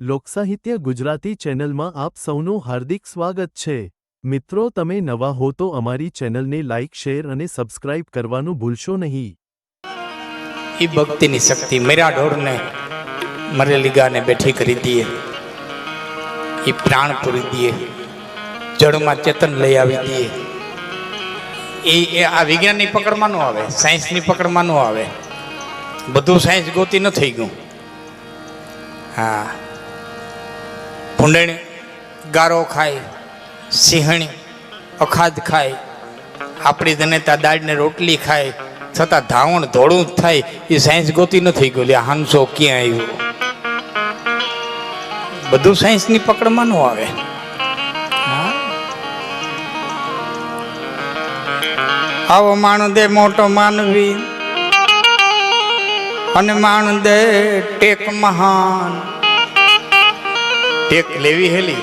લોકસાહિત્ય ગુજરાતી ચેનલમાં આપ સૌનું હાર્દિક સ્વાગત છે. મિત્રો, તમે નવા હો તો અમારી ચેનલને લાઇક શેર અને સબસ્ક્રાઇબ કરવાનું ભૂલશો નહીં. એ ભક્તિની શક્તિ મેરા ઢોરને મરેલી બેઠી કરી દઈએ એ પ્રાણ પૂરી દઈએ જળમાં ચેતન લઈ આવી દઈએ એ આ વિજ્ઞાનની પકડમાં ન આવે, સાયન્સની પકડમાં ન આવે. બધું સાયન્સ ગોતી ન થઈ ગયું. હા. ભૂંડણ ગારો ખાય, સિંહણી, અખાદ ખાય, આપણી જનેતા દાળને રોટલી ખાય, છતાં ધાવણ ધોળું જ થાય, એ સાયન્સ ગોતી નથી ગયું. હાંસો ક્યાં આવ્યું? બધું સાયન્સની પકડમાં ન આવે? આવો માણ દે મોટો માનવી, અને માણ દે ટેક મહાન. ટેક લેવી હેલી.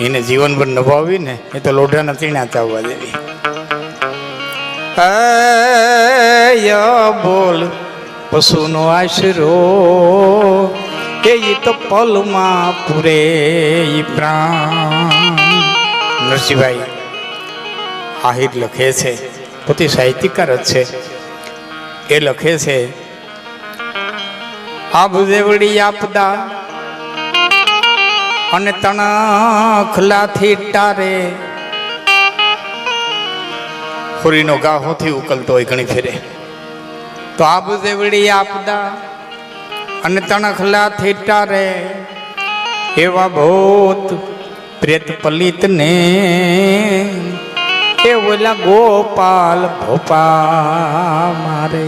એને જીવનભર નભાવીને એ તો લોઢાના તીણા ચાવવા દેવી. બોલ, પશુનો આશરો, કે એ તો પલમાં પૂરે ઈ પ્રાણ. નરસિંહભાઈ, આહિર લખે છે, પોતે સાહિત્યકાર જ છે. એ લખે છે આ ભુજેવડી આપદા અને તણખલાથી ટારે. ખોરીનો ગા હોથી ઉકલતો હોય ઘણી ફેરે. તો આ બુદેવડી આપદા અને તણખલાથી ટારે. એવા ભૂત પ્રેત પલિતને. એ ઓલા ગોપાલ ભોપા મારે.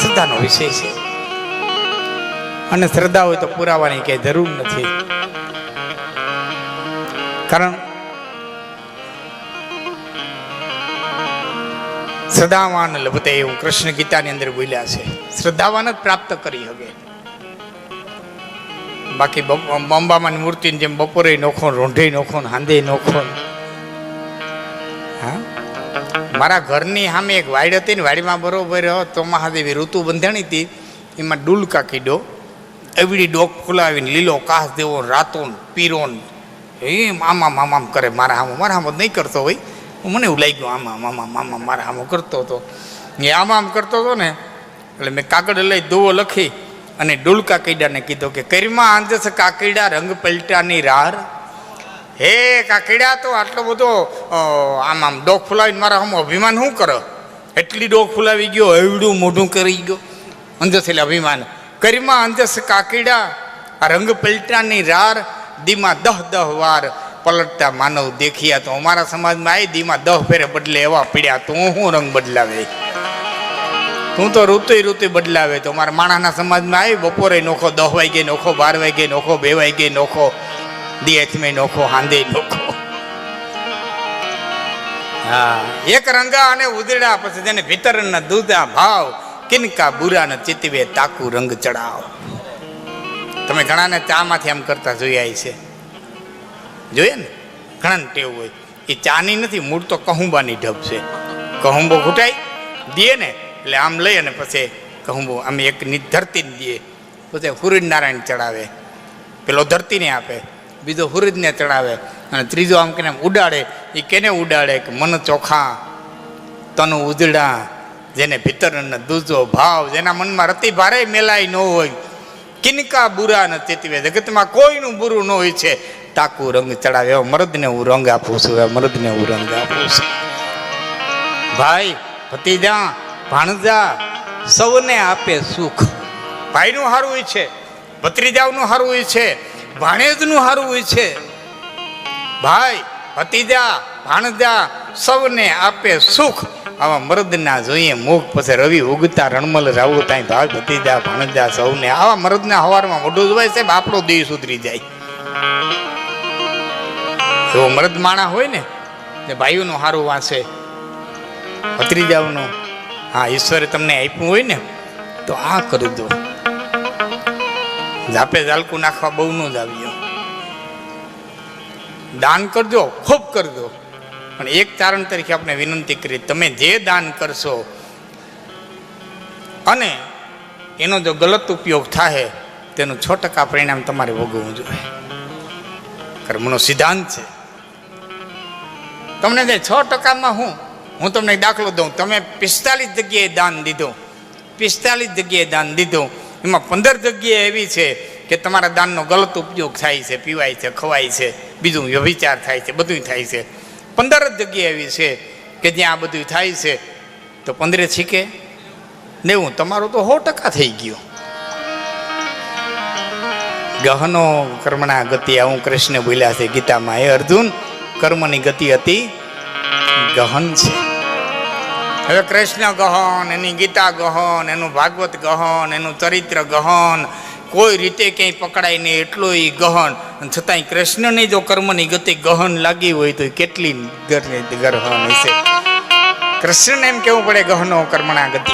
સદાનો વિષય છે અને શ્રદ્ધા હોય તો પુરાવાની કઈ જરૂર નથી. કારણ શ્રદ્ધાવાન લભતે એવું કૃષ્ણ ગીતાની અંદર બોલ્યા છે. શ્રદ્ધાવાન જ પ્રાપ્ત કરી શકે બાકી અંબામાની મૂર્તિની જેમ બપોરે નોખો રોંઢે નોખો હાંધે નોખો હા? મારા ઘરની સામે એક વાડ હતી ને વાડીમાં બરોબર ચોમાહાદેવી ઋતુ બંધાણી હતી, એમાં ડુલકા કીડો એવડી ડોક ફુલાવીને લીલો કાસ દેવો રાતોન, પીરોન. એમ આમામ આમામ કરે, મારા હામો મારા હામો નહીં કરતો હોય. મને એવું લાગ્યું આમાં મામા મામા મારા હામો કરતો હતો. એ આમામ આમ કરતો હતો ને, એટલે મેં કાગળ લઈ દુવો લખી અને ડુલકા કીડાને કીધો કે, કરીમાં આંજસ કાકીડા રંગ પલટાની રાર? હે કાકીડા તો આટલો બધો આમ આમ ડોક ફુલાવીને મારા આમ અભિમાન શું કરો? એટલી ડોક ફુલાવી ગયો, એવડું મોઢું કરી ગયો. એટલે અભિમાન. કરીમાં અંજસ કાકીડા, આ રંગ પલટાની રાર, દીમાં દહ દહ વાર પલટતા માનવ દેખ્યા તો અમારા સમાજમાં આવી દીમાં દહ ફેરે બદલે એવા પીડ્યા તો હું રંગ બદલાવે? તું તો ઋતુ ઋતુ બદલાવે તો મારા માણસના સમાજમાં આવી બપોરે નોખો દહ વાગે નોખો બાર વાગે નોખો બે વાગે નોખો, દિયથમે નોખો, હાંદે નોખો. હા, એક રંગા અને ઉદરડા પછી જેને ભીતરના દૂધા ભાવ કિનકા બુરાને ચિતવે તાકુ રંગ ચડાવ. તમે ઘણાને ચામાંથી આમ કરતા જોયા છે. જોઈએ ને? ઘણાને ટેવ હોય. એ ચાની નથી, મૂળ તો કહુંબાની ઢબ છે. કહુંબો ઘૂંટાઈ દે ને, એટલે આમ લઈ અને પછી કહુંબો, આમ એક ધરતી દે પછી નારાયણ ચડાવે. પેલો ધરતીને આપે, બીજો સૂરજને ચડાવે. અને ત્રીજો આમ કે ઉડાડે. એ કેને ઉડાડે? કે મન ચોખા, તનું ઉજળા જેને ભીતરનો દૂજો ભાવ, જેના મનમાં રતિ ભારે મેલાય ન હોય. કિનકા બુરા ન ચેતવે. જગતમાં કોઈનું બુરું ન હોય છે. તાકુ રંગ ચડાવે. એવો મરદને હું રંગ આપું છું. એવા મરદને હું રંગ આપું છું. ભાઈ, ભતીજા, ભાણજા, સૌને આપે સુખ. ભાઈનું સારું હોય છે. ભત્રીજાનું સારું હોય છે. ભાણેજનું સારું હોય છે. ભાઈ, ભતીજા, ભાણજા, સૌને આપે સુખ. આવા મરદના જોઈએ મુખ પછી રવિ ઉગતા રણમલ રાવું ત્યાં ભાઈ ભતીજા, ભણજા સૌને. આવા મરદના હવારમાં મોઢું જોવાય સાહેબ, આપણો દેહ સુધરી જાય. એવો મરદ માણા હોય ને તે ભાઈઓનું સારું વાંચે ભત્રીજાઓનું, હા, ઈશ્વરે તમને આપ્યું હોય ને, તો આ કરી દો. જાપે જાલકું નાખવા બહુ નો જ આવ્યો દાન કરજો, ખૂબ કરજો. પણ એક તારણ તરીકે આપણે વિનંતી કરી, તમે જે દાન કરશો અને એનો જો ગલત ઉપયોગ થાય તેનું છ ટકા પરિણામ તમારે ભોગવવું જોઈએ. કર્મનો સિદ્ધાંત છે. તમને જે છ ટકામાં હું હું તમને દાખલો દઉં. તમે પિસ્તાલીસ જગ્યાએ દાન દીધું. પિસ્તાલીસ જગ્યાએ દાન દીધું. એમાં પંદર જગ્યાએ એવી છે કે તમારા દાનનો ગલત ઉપયોગ થાય છે, પીવાય છે, ખવાય છે, બીજું વ્યભિચાર થાય છે બધું થાય છે. પંદર જ જગ્યા એવી છે કે જ્યાં આ બધું થાય છે. તો પંદરે છીકે? નેવું. તમારું તો સો ટકા થઈ ગયું. ગહનો કર્મના ગતિ આવું કૃષ્ણ બોલ્યા છે ગીતામાં. એ અર્જુન, કર્મની ગતિ હતી ગહન છે. હવે કૃષ્ણ ગહન, એની ગીતા ગહન, એનું ભાગવત ગહન, એનું ચરિત્ર ગહન, કોઈ રીતે ક્યાંય પકડાય નહીં એટલું ગહન. અને છતાંય કૃષ્ણની જો કર્મની ગતિ ગહન લાગી હોય તો કેટલી ગર- ગરહન હશે? કૃષ્ણને એમ કેવું પડે ગહનો કર્મણા ગતિ?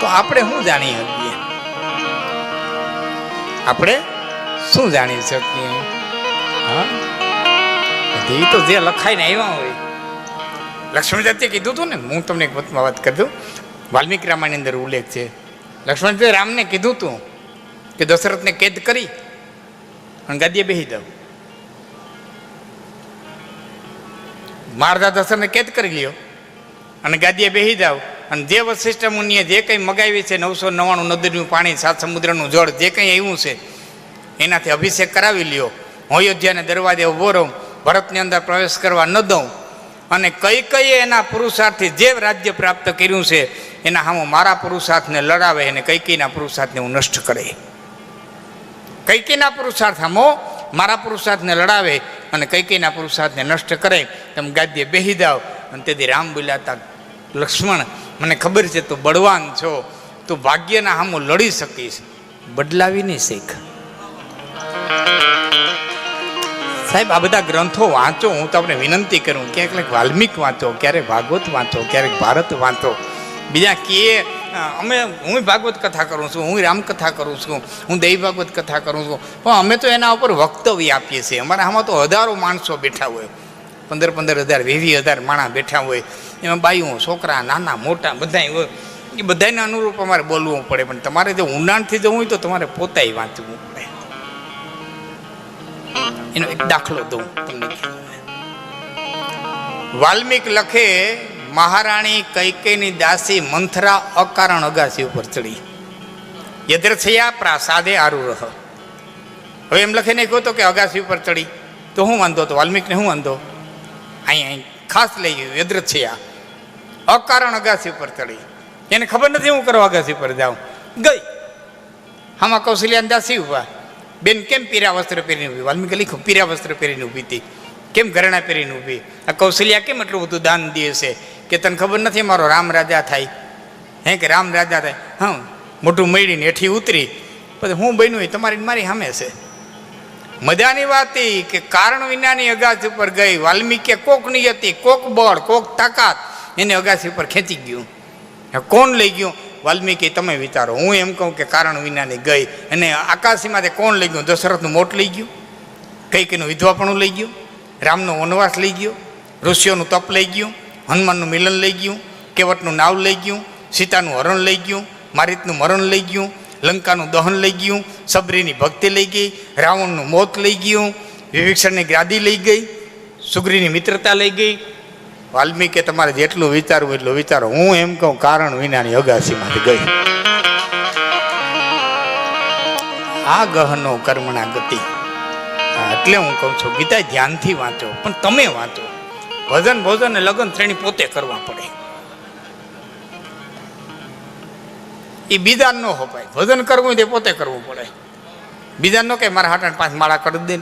તો આપણે શું જાણી શકીએ? આપણે શું જાણી શકીએ? હા? તો જે લખાઈને આવ્યા હોય. લક્ષ્મણ જાતિએ કીધું હતું ને, હું તમને એક વતમાં વાત કરી દઉં. વાલ્મીકી રામાની અંદર ઉલ્લેખ છે. લક્ષ્મણજી રામને કીધું હતું કે દશરથને કેદ કરી. અને ગાદીએ બેસી દઉં. મારદા દશરથને કેદ કરી લ્યો અને ગાદીએ બેસી જાવ. અને જે વશિષ્ઠ મુનિએ જે કંઈ મગાવી છે, નવસો નવ્વાણું નદીનું પાણી, સાત સમુદ્રનું જળ, જે કંઈ આવ્યું છે, એનાથી અભિષેક કરાવી લ્યો. હું અયોધ્યાને દરવાજે ઊભો રહું, ભરતની અંદર પ્રવેશ કરવા ન દઉં. અને કઈ કઈ એના પુરુષાર્થથી જે રાજ્ય પ્રાપ્ત કર્યું છે, એના હું મારા પુરુષાર્થને લડાવે અને કઈ કઈના પુરુષાર્થને હું નષ્ટ કરે. કઈ કઈના પુરુષાર્થ સામો મારા પુરુષાર્થને લડાવે અને કઈ પુરુષાર્થને નષ્ટ કરે, તમે ગાદ્ય બેહી દાવ અને તેથી રામ બોલ્યા લક્ષ્મણ, મને ખબર છે તું બળવાન છો. તું ભાગ્યના હામો લડી શકીશ. બદલાવી નહીં શીખ. સાહેબ, આ બધા ગ્રંથો વાંચો, હું તમને વિનંતી કરું ક્યાંક વાલ્મિક વાંચો, ક્યારેક ભાગવત વાંચો, ક્યારેક ભારત વાંચો. બીજા કે અમે, હું ભાગવત કથા કરું છું, હું રામકથા કરું છું, હું દૈવ ભાગવત કથા કરું છું. પણ અમે તો એના ઉપર વક્તવ્ય આપીએ છીએ. અમારા આમાં તો હજારો માણસો બેઠા હોય. પંદર પંદર હજાર, વીસ હજાર માણસ બેઠા હોય. એમાં બાઈઓ, છોકરા, નાના, મોટા બધા હોય. એ બધાને અનુરૂપ અમારે બોલવું પડે. પણ તમારે જો ઊંડાણથી જવું હોય તો તમારે પોતાય વાંચવું પડે. એનો એક દાખલો દઉં તમને. વાલ્મીક લખે મહારાણી કૈકેયની દાસી મંથરા અકારણ અગાસી ઉપર ચડી. યદ્રથયા પ્રાસાદે આરુ રહ હવે એમ લખીને કહો તો કે અગાસી ઉપર ચડી. તો હું વાંધો? તો વાલ્મીકને હું વાંધો? અહીં અહીં ખાસ લઈ ગયું યદ્રથયા અકારણ અગાસી ઉપર ચડી. એને ખબર નથી હું કરવા અગાસી ઉપર જાઉં. ગઈ. આમાં કૌશલ્યા દાસી ઊભા બેન કેમ પીરા વસ્ત્ર પહેરીને ઊભી? વાલ્મીકી લખ્યું, પીરા વસ્ત્ર પહેરીને ઊભી હતી. કેમ ઘરેણા પહેરીને ઊભી? આ કૌશલ્યા કેમ એટલું બધું દાન દે છે? કે તને ખબર નથી મારો રામ રાજા થાય? હે કે રામ રાજા થાય? હા મોટું મળીને હેઠી ઉતરી. પછી હું બન્યું એ તમારી મારી સામે છે. મજાની વાત એ કે કારણ વિનાની અગાસી ઉપર ગઈ. વાલ્મીકી કોકની હતી કોક બળ, કોક તાકાત એને અગાસી ઉપર ખેંચી ગયું. કોણ લઈ ગયું? વાલ્મીકી, તમે વિચારો. હું એમ કહું કે કારણ વિનાની ગઈ. અને આકાશીમાંથી કોણ લઈ ગયું? દશરથનું મોટ લઈ ગયું? કઈકીનું વિધવાપણું લઈ ગયું? રામનો વનવાસ લઈ ગયો? ઋષિઓનું તપ લઈ ગયું? હનુમાનનું મિલન લઈ ગયું, કેવટનું નાવ લઈ ગયું, સીતાનું હરણ લઈ ગયું, મારિતનું મરણ લઈ ગયું, લંકાનું દહન લઈ ગયું, સબરીની ભક્તિ લઈ ગઈ, રાવણનું મોત લઈ ગયું વિભીક્ષણની ગાદી લઈ ગઈ, સુગ્રીની મિત્રતા લઈ ગઈ. વાલ્મીકે તમારે જેટલું વિચારવું એટલું વિચારો. હું એમ કહું, કારણ વિનાની અગાસીમાંથી ગઈ. આ ગહનો કર્મણા ગતિ એટલે હું કહું છું, ગીતા ધ્યાનથી વાંચો, પણ તમે વાંચો. ભજન ભોજન ને લગ્ન શ્રેણી પોતે કરવા પડે. એ બીજા ન હોપાય. ભજન કરવું તે પોતે કરવું પડે. બીજા ન કે મારા હાટણ પાંચ માળા કરી દે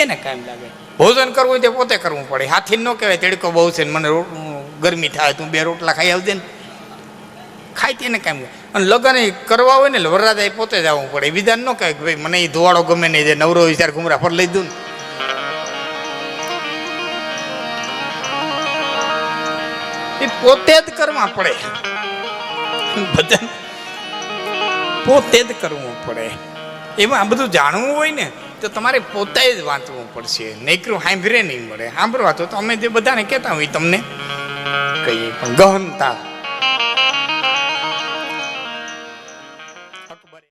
એને કાંઈ લાગે. ભોજન કરવું તે પોતે કરવું પડે. હાથી ન કહેવાય, તેડકો બહુ છે મને ગરમી થાય તું બે રોટલા ખાઈ આવજે ને. ખાય તેને લાગે. અને લગ્ન કરવા હોય ને વરરાજા પોતે જ પડે. બીજા ન કહે કે, ભાઈ, મને એ ધોવાળો ગમે નહીં, જે નવરો વિચાર ઘુમરા પર લઈ દઉં ને. પોતે જ કરવા પડે. ભજન પોતે જ કરવું પડે. એમાં આ બધું જાણવું હોય ને, તો તમારે પોતે જ વાંચવું પડશે. નૈકરું સાંભળે નહીં મળે. સાંભળવા તો અમે જે બધાને કહેતા હોય તમને કહીએ. પણ ગહનતા